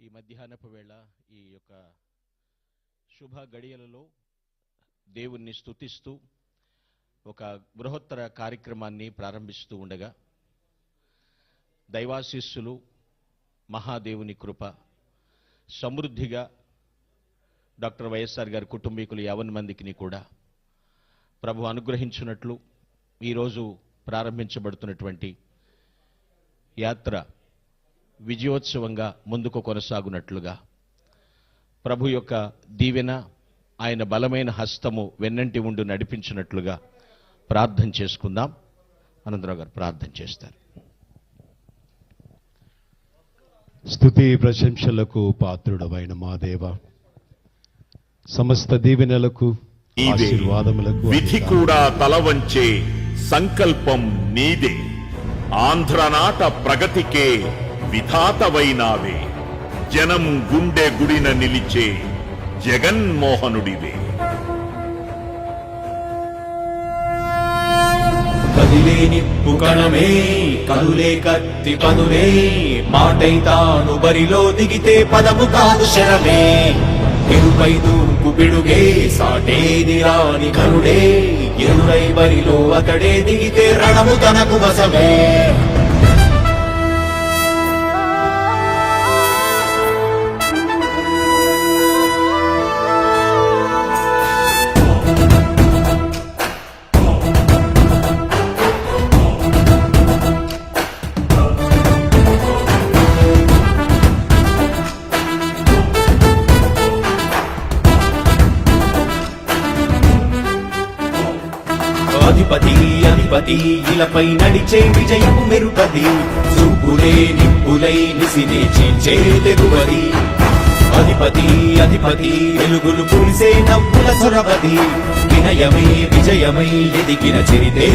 ఈ మధ్యాహ్నపు వేళ ఈ యొక్క శుభ గడియలలో దేవుణ్ణి స్తుతిస్తూ ఒక బృహత్తర కార్యక్రమాన్ని ప్రారంభిస్తూ ఉండగా దైవాశీస్సులు మహాదేవుని కృప సమృద్ధిగా డాక్టర్ వైఎస్ఆర్ గారి కుటుంబీకులు యావన్ మందికిని కూడా ప్రభు అనుగ్రహించినట్లు ఈరోజు ప్రారంభించబడుతున్నటువంటి యాత్ర విజయోత్సవంగా ముందుకు కొనసాగునట్లుగా. ప్రభు యొక్క దీవెన ఆయన బలమైన హస్తము వెన్నంటి ఉండి నడిపించినట్లుగా ప్రార్థన చేసుకుందాం. అనంతరావు గారు ప్రార్థన చేస్తారు. స్తుతి ప్రశంసలకు పాత్రుడవైన మా దేవ. సమస్త దీవెనలకు ఆశీర్వాదములకు విధి. కూడా తల వంచే సంకల్పం నీదే. ఆంధ్రనాట ప్రగతికే విధాతవైనావే. జనం గుండె గుడిన నిలిచే జగన్మోహనుడివే. కదిలేని పుకణమే కదులే కత్తి పదులే మాటై తాను బరిలో దిగితే పదము కాదు శరమే. ఎరుపై దూకు పిడుగే సాటేది రాని కరుడే ఎరురై బరిలో అతడే దిగితే రణము తనకు వసమే అధిపతి అధిపతి ఇలపై నడిచే విజయము మెరుపది. చూపులే నిప్పులై నిసిని చీల్చే తెగువది. అధిపతి అధిపతి వెలుగులు పులిసే నవ్వుల సొరవది. వినయమే విజయమై ఎదిగిన చరితే